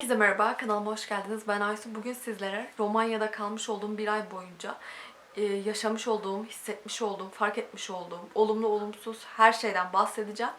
Herkese merhaba, kanalıma hoş geldiniz. Ben Aysu. Bugün sizlere Romanya'da kalmış olduğum bir ay boyunca e, yaşamış olduğum, hissetmiş olduğum, fark etmiş olduğum, olumlu olumsuz her şeyden bahsedeceğim.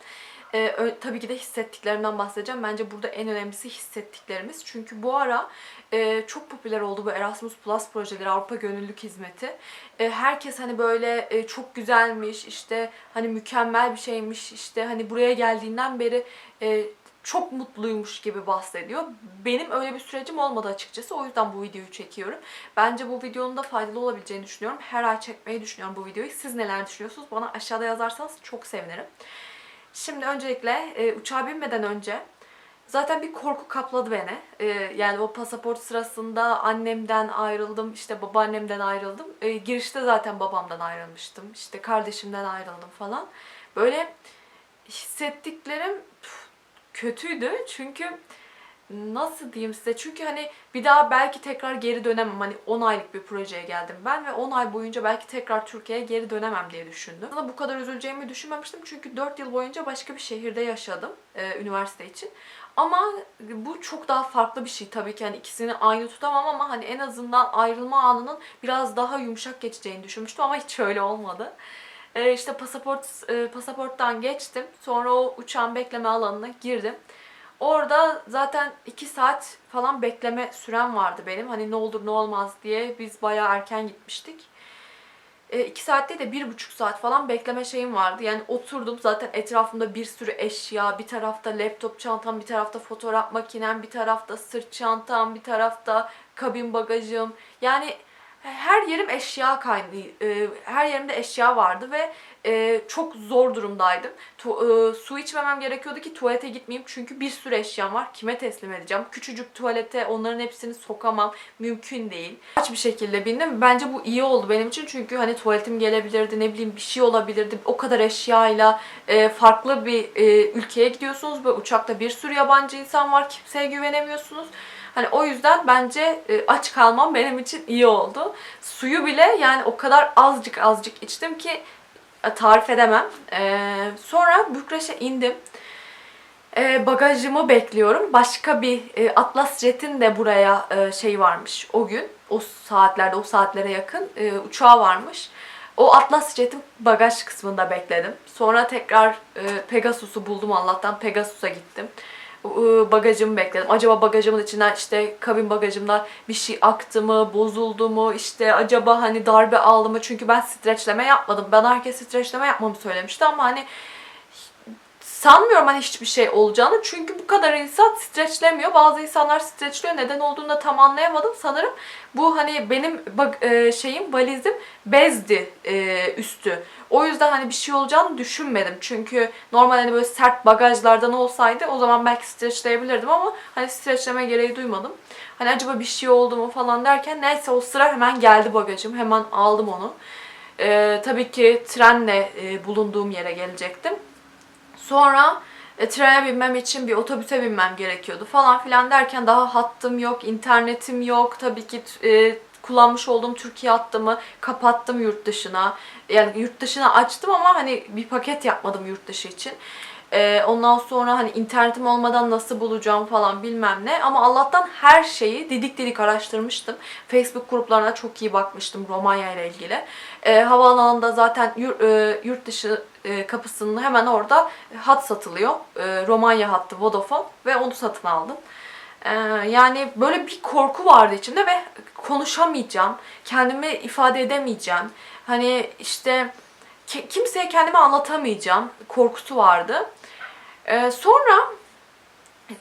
E, ö- tabii ki de hissettiklerimden bahsedeceğim. Bence burada en önemlisi hissettiklerimiz. Çünkü bu ara e, çok popüler oldu bu Erasmus Plus projeleri, Avrupa Gönüllülük Hizmeti. E, herkes hani böyle e, çok güzelmiş, işte hani mükemmel bir şeymiş, işte hani buraya geldiğinden beri e, çok mutluymuş gibi bahsediyor. Benim öyle bir sürecim olmadı açıkçası. O yüzden bu videoyu çekiyorum. Bence bu videonun da faydalı olabileceğini düşünüyorum. Her ay çekmeyi düşünüyorum bu videoyu. Siz neler düşünüyorsunuz? Bana aşağıda yazarsanız çok sevinirim. Şimdi öncelikle e, uçağa binmeden önce zaten bir korku kapladı beni. E, yani o pasaport sırasında annemden ayrıldım, işte babaannemden ayrıldım. E, girişte zaten babamdan ayrılmıştım. İşte kardeşimden ayrıldım falan. Böyle hissettiklerim püf, kötüydü çünkü nasıl diyeyim size çünkü hani bir daha belki tekrar geri dönemem hani 10 aylık bir projeye geldim ben ve 10 ay boyunca belki tekrar Türkiye'ye geri dönemem diye düşündüm. Aslında bu kadar üzüleceğimi düşünmemiştim çünkü 4 yıl boyunca başka bir şehirde yaşadım e, üniversite için. Ama bu çok daha farklı bir şey tabii ki hani ikisini aynı tutamam ama hani en azından ayrılma anının biraz daha yumuşak geçeceğini düşünmüştüm ama hiç öyle olmadı. E, işte pasaport e, pasaporttan geçtim. Sonra o uçağın bekleme alanına girdim. Orada zaten 2 saat falan bekleme sürem vardı benim. Hani ne olur ne olmaz diye biz bayağı erken gitmiştik. 2 saatte de bir buçuk saat falan bekleme şeyim vardı. Yani oturdum zaten etrafımda bir sürü eşya, bir tarafta laptop çantam, bir tarafta fotoğraf makinem, bir tarafta sırt çantam, bir tarafta kabin bagajım. Yani her yerim eşya kaynağı, e, her yerimde eşya vardı ve e, çok zor durumdaydım. Tu- e, su içmemem gerekiyordu ki tuvalete gitmeyeyim çünkü bir sürü eşyam var. Kime teslim edeceğim? Küçücük tuvalete onların hepsini sokamam. Mümkün değil. Aç bir şekilde bindim. Bence bu iyi oldu benim için çünkü hani tuvaletim gelebilirdi, ne bileyim bir şey olabilirdi. O kadar eşyayla e, farklı bir e, ülkeye gidiyorsunuz ve uçakta bir sürü yabancı insan var. Kimseye güvenemiyorsunuz. Hani o yüzden bence e, aç kalmam benim için iyi oldu. Suyu bile yani o kadar azıcık azıcık içtim ki e, tarif edemem. E, sonra Bükreş'e indim. E, bagajımı bekliyorum. Başka bir e, Atlas Jet'in de buraya e, şey varmış o gün. O saatlerde, o saatlere yakın e, uçağı varmış. O Atlas Jet'in bagaj kısmında bekledim. Sonra tekrar e, Pegasus'u buldum Allah'tan. Pegasus'a gittim bagajımı bekledim. Acaba bagajımın içinden işte kabin bagajımdan bir şey aktı mı, bozuldu mu, işte acaba hani darbe aldı mı? Çünkü ben streçleme yapmadım. Ben herkes streçleme yapmamı söylemişti ama hani sanmıyorum hani hiçbir şey olacağını. Çünkü bu kadar insan streçlemiyor. Bazı insanlar streçliyor. Neden olduğunu da tam anlayamadım. Sanırım bu hani benim e, şeyim valizim bezdi e, üstü. O yüzden hani bir şey olacağını düşünmedim. Çünkü normal hani böyle sert bagajlardan olsaydı o zaman belki streçleyebilirdim ama hani streçleme gereği duymadım. Hani acaba bir şey oldu mu falan derken neyse o sıra hemen geldi bagajım. Hemen aldım onu. E, tabii ki trenle e, bulunduğum yere gelecektim. Sonra e, trene binmem için bir otobüse binmem gerekiyordu falan filan derken daha hattım yok, internetim yok. Tabii ki e, kullanmış olduğum Türkiye hattımı kapattım yurt dışına. Yani yurt dışına açtım ama hani bir paket yapmadım yurt dışı için. E, ondan sonra hani internetim olmadan nasıl bulacağım falan bilmem ne. Ama Allah'tan her şeyi didik didik araştırmıştım. Facebook gruplarına çok iyi bakmıştım Romanya ile ilgili. E, havaalanında zaten yurt, e, yurt dışı e, kapısının hemen orada hat satılıyor. E, Romanya hattı Vodafone ve onu satın aldım. E, yani böyle bir korku vardı içimde ve konuşamayacağım. Kendimi ifade edemeyeceğim. Hani işte ki- kimseye kendimi anlatamayacağım korkusu vardı. E, sonra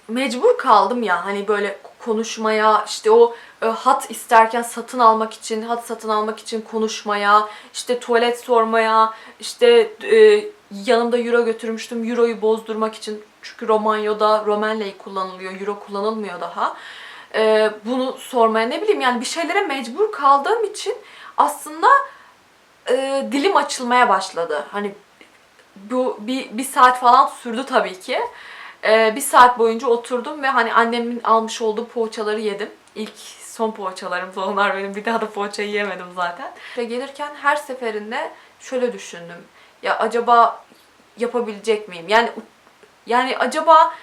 mecbur kaldım ya hani böyle konuşmaya işte o e, hat isterken satın almak için hat satın almak için konuşmaya işte tuvalet sormaya işte e, yanımda euro götürmüştüm euroyu bozdurmak için. Çünkü Romanya'da Romenley kullanılıyor euro kullanılmıyor daha. E, bunu sormaya ne bileyim yani bir şeylere mecbur kaldığım için aslında e, dilim açılmaya başladı. Hani bu bir, bir saat falan sürdü tabii ki. Ee, bir saat boyunca oturdum ve hani annemin almış olduğu poğaçaları yedim. İlk son poğaçalarım onlar benim. Bir daha da poğaça yiyemedim zaten. Ve gelirken her seferinde şöyle düşündüm. Ya acaba yapabilecek miyim? Yani yani acaba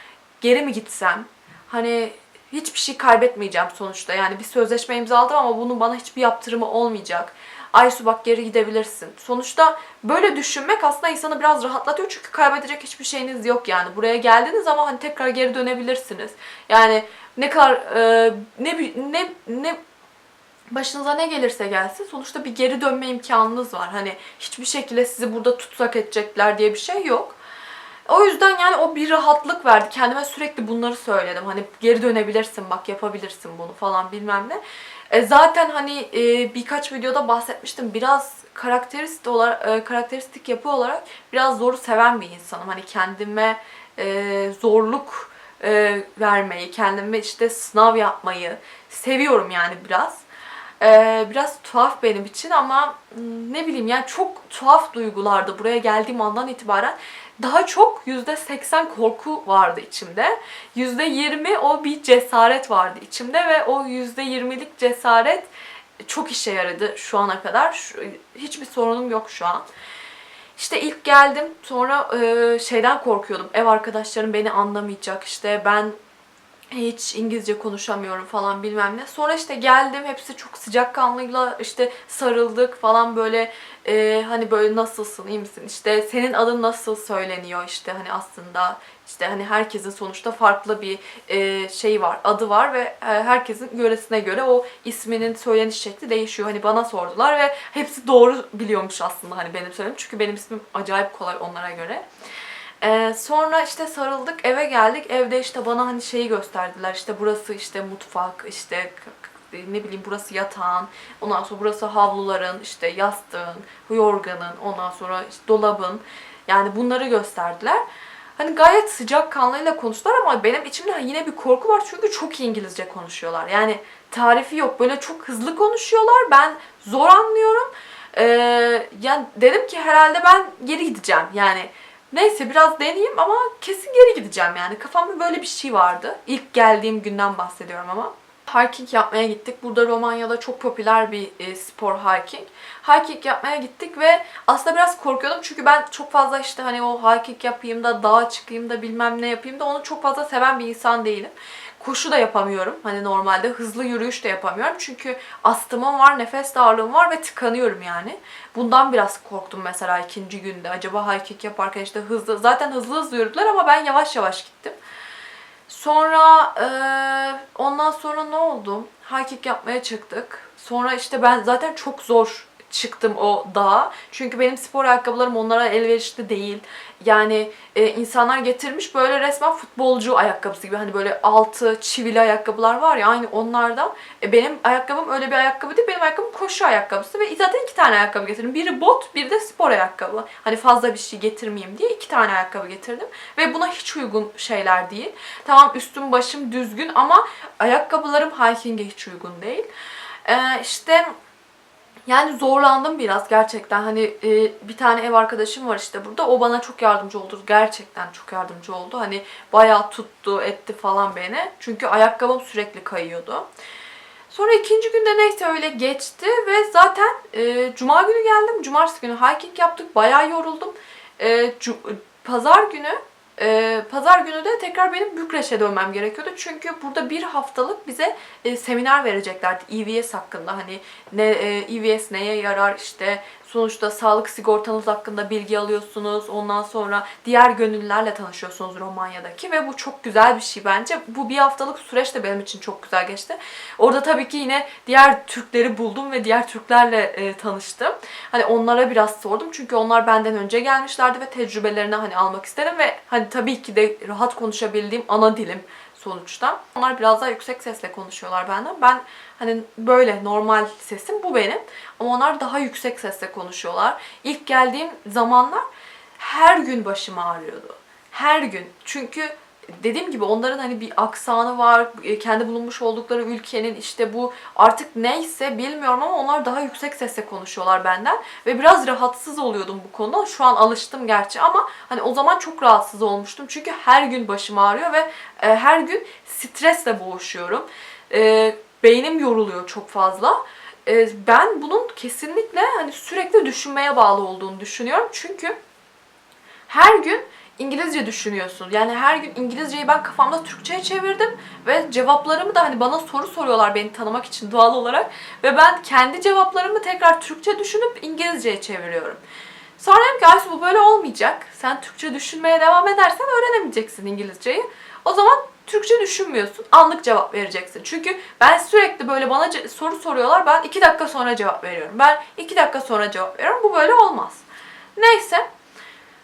geri mi gitsem? Hani hiçbir şey kaybetmeyeceğim sonuçta. Yani bir sözleşme imzaladım ama bunun bana hiçbir yaptırımı olmayacak. Aysu bak geri gidebilirsin. Sonuçta böyle düşünmek aslında insanı biraz rahatlatıyor çünkü kaybedecek hiçbir şeyiniz yok yani. Buraya geldiğiniz zaman hani tekrar geri dönebilirsiniz. Yani ne kadar e, ne ne ne başınıza ne gelirse gelsin sonuçta bir geri dönme imkanınız var. Hani hiçbir şekilde sizi burada tutsak edecekler diye bir şey yok. O yüzden yani o bir rahatlık verdi. Kendime sürekli bunları söyledim. Hani geri dönebilirsin bak yapabilirsin bunu falan bilmem ne. E, zaten hani e, birkaç videoda bahsetmiştim. Biraz karakteristik olarak e, karakteristik yapı olarak biraz zoru seven bir insanım. Hani kendime e, zorluk e, vermeyi, kendime işte sınav yapmayı seviyorum yani biraz. Ee, biraz tuhaf benim için ama ne bileyim yani çok tuhaf duygulardı buraya geldiğim andan itibaren. Daha çok %80 korku vardı içimde. %20 o bir cesaret vardı içimde ve o %20'lik cesaret çok işe yaradı şu ana kadar. Şu- hiçbir sorunum yok şu an. İşte ilk geldim sonra e, şeyden korkuyordum. Ev arkadaşlarım beni anlamayacak. İşte ben hiç İngilizce konuşamıyorum falan bilmem ne. Sonra işte geldim hepsi çok sıcakkanlıyla işte sarıldık falan böyle e, hani böyle nasılsın iyi misin işte senin adın nasıl söyleniyor işte hani aslında işte hani herkesin sonuçta farklı bir e, şey var adı var ve e, herkesin yöresine göre o isminin söyleniş şekli değişiyor. Hani bana sordular ve hepsi doğru biliyormuş aslında hani benim söylediğim çünkü benim ismim acayip kolay onlara göre. Sonra işte sarıldık eve geldik. Evde işte bana hani şeyi gösterdiler. İşte burası işte mutfak, işte ne bileyim burası yatağın, ondan sonra burası havluların, işte yastığın, yorganın, ondan sonra işte dolabın. Yani bunları gösterdiler. Hani gayet sıcak kanlıyla konuştular ama benim içimde yine bir korku var çünkü çok İngilizce konuşuyorlar. Yani tarifi yok. Böyle çok hızlı konuşuyorlar. Ben zor anlıyorum. Ee, yani dedim ki herhalde ben geri gideceğim. Yani Neyse biraz deneyeyim ama kesin geri gideceğim yani. Kafamda böyle bir şey vardı. İlk geldiğim günden bahsediyorum ama. Hiking yapmaya gittik. Burada Romanya'da çok popüler bir e, spor hiking. Hiking yapmaya gittik ve aslında biraz korkuyordum çünkü ben çok fazla işte hani o hiking yapayım da dağa çıkayım da bilmem ne yapayım da onu çok fazla seven bir insan değilim. Koşu da yapamıyorum. Hani normalde hızlı yürüyüş de yapamıyorum. Çünkü astımım var, nefes darlığım var ve tıkanıyorum yani. Bundan biraz korktum mesela ikinci günde. Acaba hiking yaparken işte hızlı, zaten hızlı hızlı yürüdüler ama ben yavaş yavaş gittim. Sonra eee, ondan sonra ne oldu? Hiking yapmaya çıktık. Sonra işte ben zaten çok zor çıktım o dağa. Çünkü benim spor ayakkabılarım onlara elverişli değil. Yani e, insanlar getirmiş böyle resmen futbolcu ayakkabısı gibi. Hani böyle altı çivili ayakkabılar var ya aynı onlardan. E, benim ayakkabım öyle bir ayakkabı değil. Benim ayakkabım koşu ayakkabısı ve zaten iki tane ayakkabı getirdim. Biri bot, biri de spor ayakkabı. Hani fazla bir şey getirmeyeyim diye iki tane ayakkabı getirdim. Ve buna hiç uygun şeyler değil. Tamam üstüm başım düzgün ama ayakkabılarım hiking'e hiç uygun değil. Ee, işte yani zorlandım biraz gerçekten. Hani e, bir tane ev arkadaşım var işte burada. O bana çok yardımcı oldu. Gerçekten çok yardımcı oldu. Hani bayağı tuttu, etti falan beni. Çünkü ayakkabım sürekli kayıyordu. Sonra ikinci günde neyse öyle geçti ve zaten e, cuma günü geldim. Cumartesi günü hiking yaptık. Bayağı yoruldum. E, pazar günü e, pazar günü de tekrar benim Bükreş'e dönmem gerekiyordu. Çünkü burada bir haftalık bize e, seminer vereceklerdi EVS hakkında. Hani ne e, EVS neye yarar işte sonuçta sağlık sigortanız hakkında bilgi alıyorsunuz. Ondan sonra diğer gönüllülerle tanışıyorsunuz Romanya'daki ve bu çok güzel bir şey bence. Bu bir haftalık süreç de benim için çok güzel geçti. Orada tabii ki yine diğer Türkleri buldum ve diğer Türklerle e, tanıştım. Hani onlara biraz sordum çünkü onlar benden önce gelmişlerdi ve tecrübelerini hani almak istedim ve hani tabii ki de rahat konuşabildiğim ana dilim sonuçta. Onlar biraz daha yüksek sesle konuşuyorlar benden. Ben hani böyle normal sesim bu benim. Ama onlar daha yüksek sesle konuşuyorlar. İlk geldiğim zamanlar her gün başım ağrıyordu. Her gün. Çünkü dediğim gibi onların hani bir aksanı var. e, Kendi bulunmuş oldukları ülkenin işte bu artık neyse bilmiyorum ama onlar daha yüksek sesle konuşuyorlar benden. Ve biraz rahatsız oluyordum bu konuda. Şu an alıştım gerçi ama hani o zaman çok rahatsız olmuştum. Çünkü her gün başım ağrıyor ve e, her gün stresle boğuşuyorum. Beynim yoruluyor çok fazla. E, ben bunun kesinlikle hani sürekli düşünmeye bağlı olduğunu düşünüyorum. Çünkü her gün İngilizce düşünüyorsun. Yani her gün İngilizceyi ben kafamda Türkçe'ye çevirdim ve cevaplarımı da hani bana soru soruyorlar beni tanımak için doğal olarak ve ben kendi cevaplarımı tekrar Türkçe düşünüp İngilizceye çeviriyorum. Sonra dedim ki Aysu bu böyle olmayacak. Sen Türkçe düşünmeye devam edersen öğrenemeyeceksin İngilizceyi. O zaman Türkçe düşünmüyorsun. Anlık cevap vereceksin. Çünkü ben sürekli böyle bana soru soruyorlar. Ben iki dakika sonra cevap veriyorum. Ben iki dakika sonra cevap veriyorum. Bu böyle olmaz. Neyse.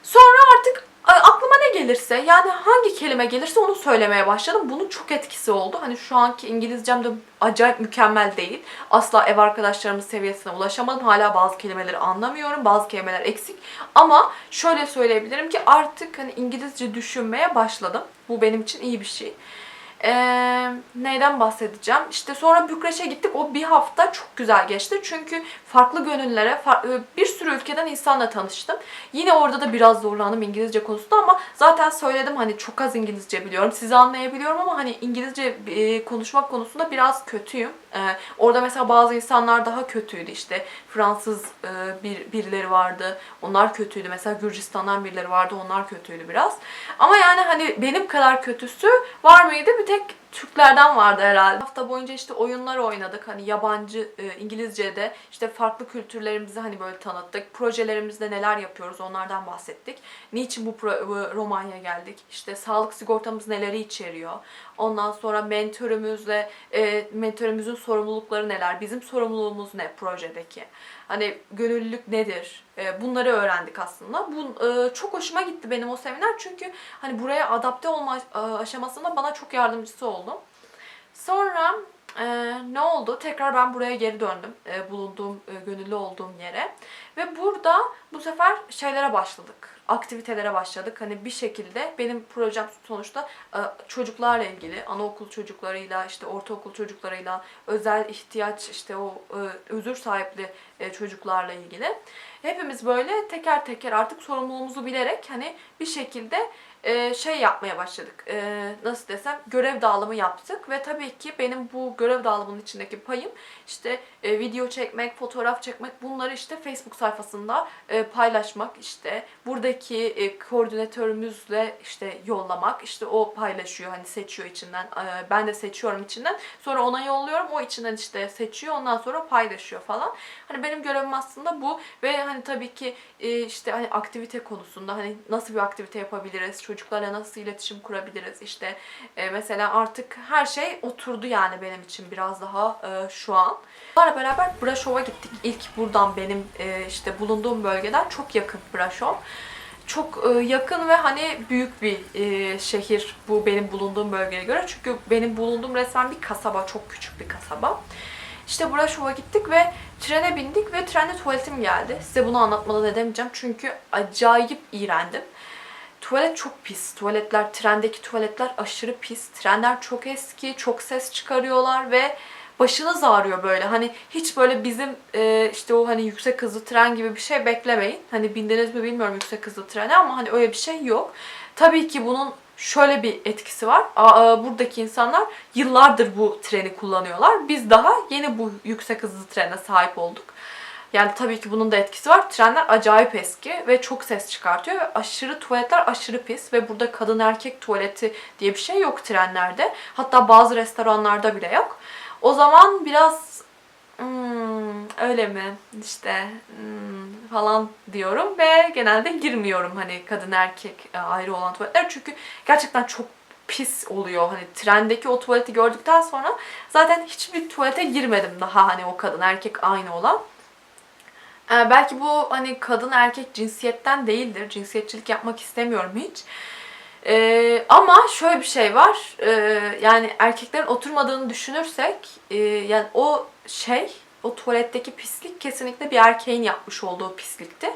Sonra artık a- aklıma ne gelirse yani hangi kelime gelirse onu söylemeye başladım. Bunun çok etkisi oldu. Hani şu anki İngilizcem de acayip mükemmel değil. Asla ev arkadaşlarımın seviyesine ulaşamadım. Hala bazı kelimeleri anlamıyorum. Bazı kelimeler eksik. Ama şöyle söyleyebilirim ki artık hani İngilizce düşünmeye başladım. Bu benim için iyi bir şey. Ee, neyden bahsedeceğim? İşte sonra Bükreş'e gittik. O bir hafta çok güzel geçti. Çünkü farklı gönüllere, far- e, bir sürü ülkeden insanla tanıştım. Yine orada da biraz zorlandım İngilizce konusunda ama zaten söyledim hani çok az İngilizce biliyorum. Sizi anlayabiliyorum ama hani İngilizce konuşmak konusunda biraz kötüyüm. Ee, orada mesela bazı insanlar daha kötüydü işte. Fransız e, bir birileri vardı. Onlar kötüydü. Mesela Gürcistan'dan birileri vardı. Onlar kötüydü biraz. Ama yani hani benim kadar kötüsü var mıydı? Bir tek Türklerden vardı herhalde. Hafta boyunca işte oyunlar oynadık. Hani yabancı e, İngilizce'de işte farklı kültürlerimizi hani böyle tanıttık. Projelerimizde neler yapıyoruz onlardan bahsettik. Niçin bu, bu Romanya geldik? İşte sağlık sigortamız neleri içeriyor? Ondan sonra mentörümüzle e, mentörümüzün sorumlulukları neler? Bizim sorumluluğumuz ne projedeki? Hani gönüllülük nedir? E, bunları öğrendik aslında. Bu e, çok hoşuma gitti benim o seminer çünkü hani buraya adapte olma e, aşamasında bana çok yardımcısı oldu. Sonra e, ne oldu? Tekrar ben buraya geri döndüm. E, bulunduğum, e, gönüllü olduğum yere. Ve burada bu sefer şeylere başladık. Aktivitelere başladık. Hani bir şekilde benim projem sonuçta e, çocuklarla ilgili, anaokul çocuklarıyla, işte ortaokul çocuklarıyla, özel ihtiyaç, işte o e, özür sahipli e, çocuklarla ilgili. Hepimiz böyle teker teker artık sorumluluğumuzu bilerek hani bir şekilde e, şey yapmaya başladık. E, nasıl desem görev dağılımı yaptık ve tabii ki benim bu görev dağılımının içindeki payım işte e, video çekmek, fotoğraf çekmek bunları işte Facebook sayfasında e, paylaşmak işte buradaki e, koordinatörümüzle işte yollamak işte o paylaşıyor hani seçiyor içinden e, ben de seçiyorum içinden sonra ona yolluyorum o içinden işte seçiyor ondan sonra paylaşıyor falan. Hani benim görevim aslında bu ve hani tabii ki e, işte hani aktivite konusunda hani nasıl bir aktivite yapabiliriz, çocuklarla nasıl iletişim kurabiliriz işte e, mesela artık her şey oturdu yani benim için biraz daha e, şu an. Bunlarla beraber Braşov'a gittik. İlk buradan benim e, işte bulunduğum bölgeden çok yakın Braşov. Çok e, yakın ve hani büyük bir e, şehir bu benim bulunduğum bölgeye göre. Çünkü benim bulunduğum resmen bir kasaba, çok küçük bir kasaba. İşte Braşov'a gittik ve trene bindik ve trende tuvaletim geldi. Size bunu anlatmadan edemeyeceğim çünkü acayip iğrendim. Tuvalet çok pis. Tuvaletler, trendeki tuvaletler aşırı pis. Trenler çok eski, çok ses çıkarıyorlar ve başınız ağrıyor böyle. Hani hiç böyle bizim e, işte o hani yüksek hızlı tren gibi bir şey beklemeyin. Hani bindiniz mi bilmiyorum yüksek hızlı trene ama hani öyle bir şey yok. Tabii ki bunun şöyle bir etkisi var. Aa, buradaki insanlar yıllardır bu treni kullanıyorlar. Biz daha yeni bu yüksek hızlı trene sahip olduk. Yani tabii ki bunun da etkisi var. Trenler acayip eski ve çok ses çıkartıyor ve aşırı tuvaletler aşırı pis ve burada kadın erkek tuvaleti diye bir şey yok trenlerde. Hatta bazı restoranlarda bile yok. O zaman biraz "Hmm, öyle mi işte hmm," falan diyorum ve genelde girmiyorum hani kadın erkek e, ayrı olan tuvaletler çünkü gerçekten çok pis oluyor. Hani trendeki o tuvaleti gördükten sonra zaten hiçbir tuvalete girmedim daha hani o kadın erkek aynı olan. Ee, belki bu hani kadın erkek cinsiyetten değildir. Cinsiyetçilik yapmak istemiyorum hiç. Ee, ama şöyle bir şey var. Ee, yani erkeklerin oturmadığını düşünürsek e, yani o şey o tuvaletteki pislik kesinlikle bir erkeğin yapmış olduğu pislikti.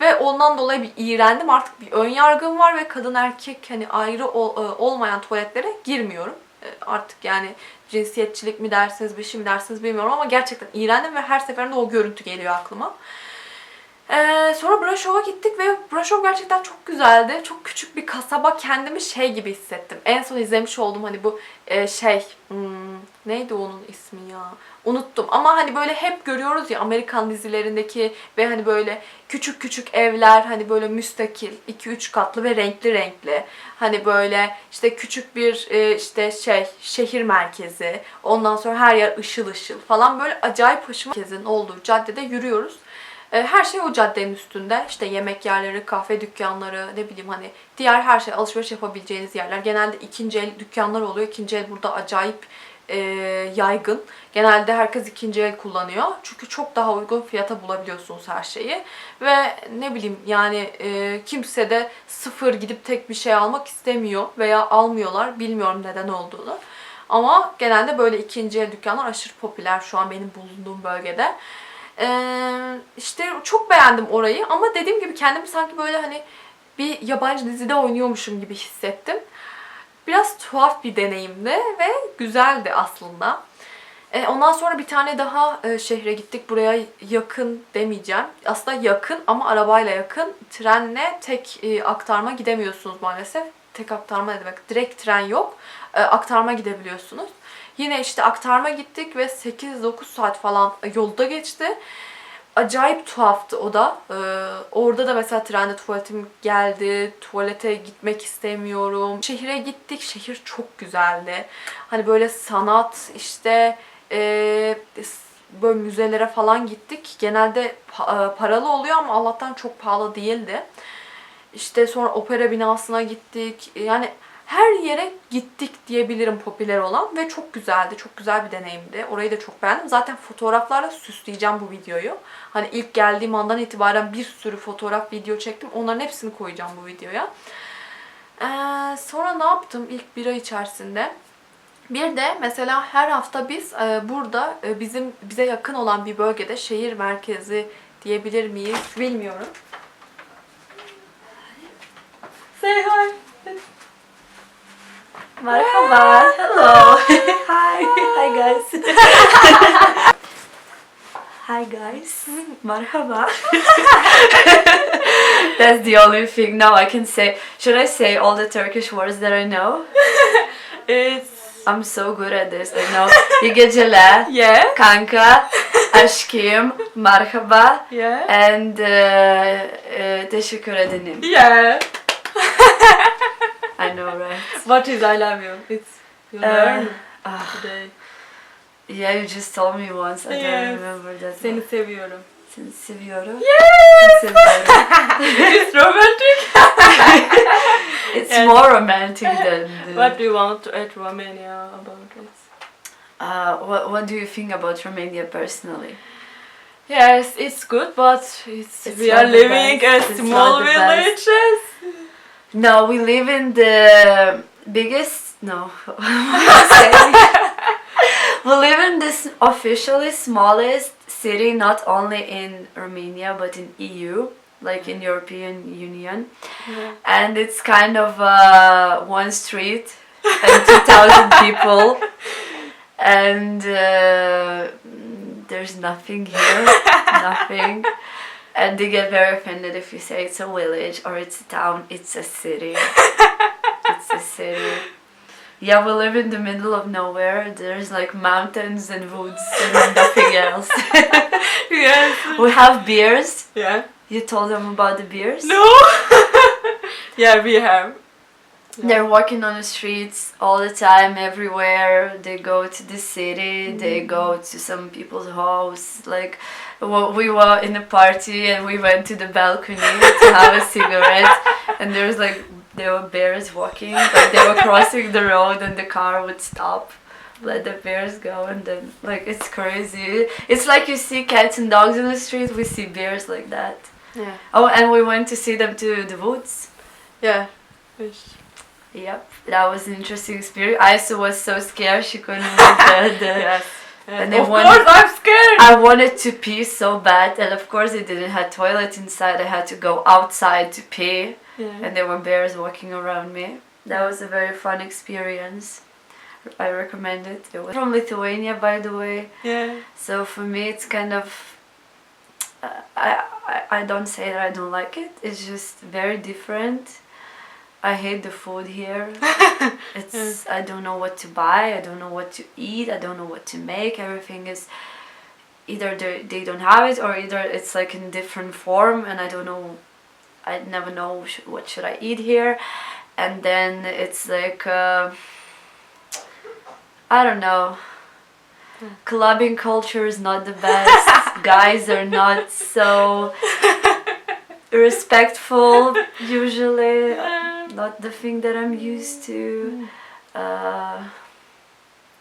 Ve ondan dolayı bir iğrendim. Artık bir ön yargım var ve kadın erkek hani ayrı ol- e, olmayan tuvaletlere girmiyorum. E, Artık yani cinsiyetçilik mi dersiniz, bir şey mi dersiniz bilmiyorum ama gerçekten iğrendim ve her seferinde o görüntü geliyor aklıma. Ee, sonra Braşov'a gittik ve Braşov gerçekten çok güzeldi. Çok küçük bir kasaba. Kendimi şey gibi hissettim. En son izlemiş olduğum hani bu e, şey hmm, Neydi onun ismi ya? Unuttum ama hani böyle hep görüyoruz ya Amerikan dizilerindeki ve hani böyle küçük küçük evler hani böyle müstakil 2-3 katlı ve renkli renkli. Hani böyle işte küçük bir e, işte şey şehir merkezi. Ondan sonra her yer ışıl ışıl falan böyle acayip hoşuma merkezin olduğu caddede yürüyoruz. E, Her şey o caddenin üstünde. İşte yemek yerleri, kahve dükkanları, ne bileyim hani diğer her şey alışveriş yapabileceğiniz yerler. Genelde ikinci el dükkanlar oluyor. İkinci el burada acayip e, yaygın. Genelde herkes ikinci el kullanıyor. Çünkü çok daha uygun fiyata bulabiliyorsunuz her şeyi. Ve ne bileyim yani e, kimse de sıfır gidip tek bir şey almak istemiyor veya almıyorlar. Bilmiyorum neden olduğunu. Ama genelde böyle ikinci el dükkanlar aşırı popüler şu an benim bulunduğum bölgede. Ee, işte çok beğendim orayı ama dediğim gibi kendimi sanki böyle hani bir yabancı dizide oynuyormuşum gibi hissettim. Biraz tuhaf bir deneyimdi ve güzeldi aslında. Ee, ondan sonra bir tane daha e, şehre gittik. Buraya yakın demeyeceğim. Aslında yakın ama arabayla yakın. Trenle tek e, aktarma gidemiyorsunuz maalesef. Tek aktarma ne demek? Direkt tren yok. E, aktarma gidebiliyorsunuz. Yine işte aktarma gittik ve 8-9 saat falan yolda geçti. Acayip tuhaftı o da. Ee, orada da mesela trende tuvaletim geldi. Tuvalete gitmek istemiyorum. Şehire gittik. Şehir çok güzeldi. Hani böyle sanat işte ee, böyle müzelere falan gittik. Genelde pa- e, paralı oluyor ama Allah'tan çok pahalı değildi. İşte sonra opera binasına gittik. Yani her yere gittik diyebilirim popüler olan ve çok güzeldi. Çok güzel bir deneyimdi. Orayı da çok beğendim. Zaten fotoğraflarla süsleyeceğim bu videoyu. Hani ilk geldiğim andan itibaren bir sürü fotoğraf, video çektim. Onların hepsini koyacağım bu videoya. Ee, sonra ne yaptım ilk bir ay içerisinde? Bir de mesela her hafta biz e, burada e, bizim bize yakın olan bir bölgede şehir merkezi diyebilir miyiz bilmiyorum. Say hi. Merhaba. Hello. Hi. Hi guys. Hi guys. Merhaba. That's the only thing now I can say. Should I say all the Turkish words that I know? It's I'm so good at this. I know. İyi geceler. yeah. Kanka. Aşkım. Merhaba. Yeah. And uh, uh, teşekkür ederim. Yeah. I know right. What is I love you? It's you Uh, learn ah, today. yeah, you just told me once. I Yes. don't remember that. Seni seviyorum. Seni seviyorum. Yes. Seni seviyorum. It's romantic. It's Yes. more romantic than the, What do you want to add Romania about it? uh, what, what do you think about Romania personally? Yes, it's good, but it's, It's we are living best. a It's small villages. No, we live in the biggest. No, what am I saying? we live in this officially smallest city, not only in Romania but in EU, like in European Union, Yeah. and it's kind of uh, one street and two thousand people, and uh, there's nothing here, nothing. And they get very offended if you say it's a village or it's a town. It's a city. it's a city. Yeah, we live in the middle of nowhere. There's like mountains and woods and nothing else. Yes. we have beers. Yeah. You told them about the beers? No. yeah, we have. They're walking on the streets all the time, everywhere. They go to the city. They mm-hmm. go to some people's house. Like, well, we were in a party and we went to the balcony to have a cigarette, and there was like there were bears walking. Like they were crossing the road, and the car would stop, let the bears go, and then like it's crazy. It's like you see cats and dogs in the street. We see bears like that. Yeah. Oh, and we went to see them to the woods. Yeah. Yep, that was an interesting experience. Isa was so scared she couldn't move the, the Yes. And they Of wanted- course, I'm scared. I wanted to pee so bad, and of course it didn't have toilet inside. I had to go outside to pee, yeah. and there were bears walking around me. That was a very fun experience. I recommend it. It was from Lithuania, by the way. yeah. So for me, it's kind of. Uh, I, I I don't say that I don't like it. It's just very different. I hate the food here. it's I don't know what to buy. I don't know what to eat. I don't know what to make. Everything is either they they don't have it or either it's like in different form, and I don't know. I never know sh- what should I eat here, and then it's like uh, I don't know. Clubbing culture is not the best. Guys are not so respectful usually not the thing that i'm used to uh,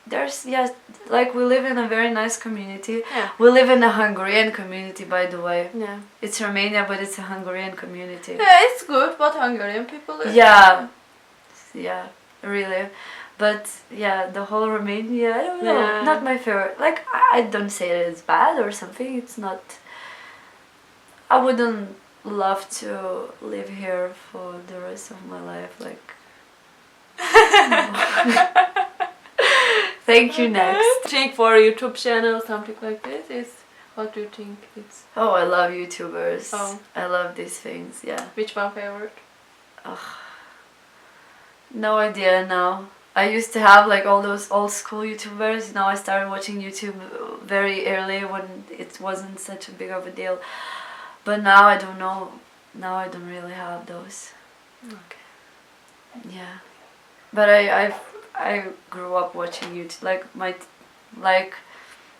there's yes like we live in a very nice community Yeah. we live in a hungarian community by the way Yeah. it's romania but it's a hungarian community Yeah, it's good, but Hungarian people. Yeah. yeah really but yeah the whole romania i don't know Yeah. not my favorite like I- i don't say that it's bad or something it's not i wouldn't love to live here for the rest of my life like thank you next Think for YouTube channel, something like this is. What do you think? It's oh i love youtubers Oh. i love these things yeah which one favorite? No idea now. I used to have like all those old school YouTubers. Now I started watching YouTube very early when it wasn't such a big of a deal. But now I don't know. Now I don't really have those. Okay. Yeah. But I I I grew up watching YouTube like my like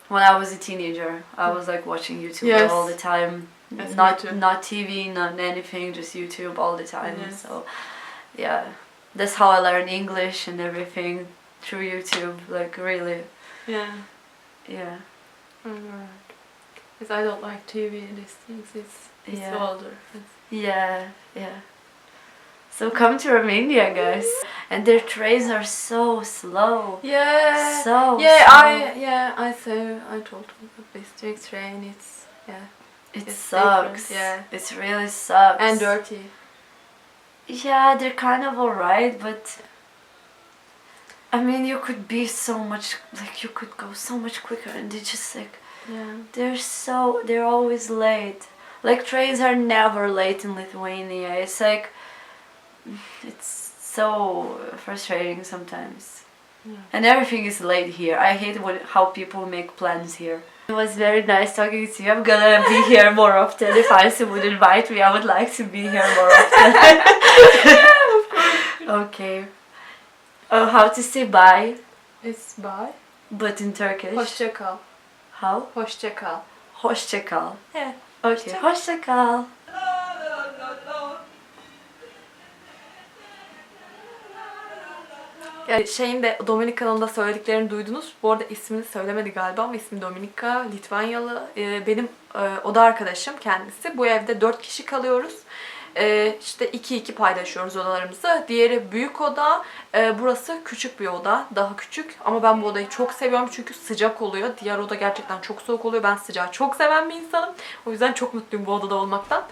when I was a teenager. I was like watching YouTube Yes. all the time. Yes, not not TV, not anything, just YouTube all the time. Yes. So yeah. That's how I learned English and everything through YouTube. Like really. Yeah. Yeah. Alright. Because I don't like TV and these things. It's it's Yeah. older. Yeah, yeah. So come to Romania, guys. And their trains are so slow. Yeah. So yeah, slow. I yeah I saw I told about district train. It's yeah It it's different, sucks. yeah. It really sucks. and dirty. Yeah, they're kind of alright, but I mean, you could be so much like you could go so much quicker, and they just like Yeah. they're so they're always late. Like trains are never late in Lithuania. It's like it's so frustrating sometimes. Yeah. And everything is late here. I hate what, how people make plans here. It was very nice talking to you. I'm gonna be here more often. If Isa would invite me, I would like to be here more often. yeah, okay. Oh, how to say bye, It's bye. but in Turkish. Hoşça How? Hoşça kal. Hoşça kal. Yeah. Okay. Hoşça kal. Yani şeyin de Dominika'nın da söylediklerini duydunuz. Bu arada ismini söylemedi galiba ama ismi Dominika, Litvanyalı. Ee, benim e, oda arkadaşım kendisi. Bu evde 4 kişi kalıyoruz. Ee, işte 2-2 paylaşıyoruz odalarımızı. Diğeri büyük oda. Ee, burası küçük bir oda. Daha küçük. Ama ben bu odayı çok seviyorum çünkü sıcak oluyor. Diğer oda gerçekten çok soğuk oluyor. Ben sıcağı çok seven bir insanım. O yüzden çok mutluyum bu odada olmaktan.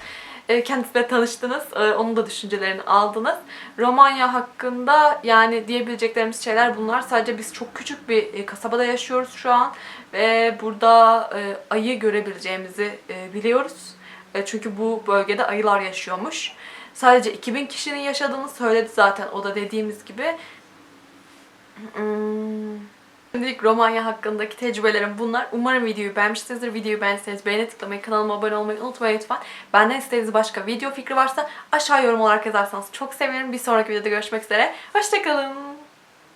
E, Kendisiyle tanıştınız. E, Onun da düşüncelerini aldınız. Romanya hakkında yani diyebileceklerimiz şeyler bunlar. Sadece biz çok küçük bir e, kasabada yaşıyoruz şu an. Ve burada e, ayı görebileceğimizi e, biliyoruz. E, Çünkü bu bölgede ayılar yaşıyormuş. Sadece 2000 kişinin yaşadığını söyledi zaten o da dediğimiz gibi. Hmm. Şimdilik Romanya hakkındaki tecrübelerim bunlar. Umarım videoyu beğenmişsinizdir. Videoyu beğendiyseniz beğeni tıklamayı, kanalıma abone olmayı unutmayın lütfen. Benden istediğiniz başka video fikri varsa aşağı yorum olarak yazarsanız çok sevinirim. Bir sonraki videoda görüşmek üzere. Hoşçakalın.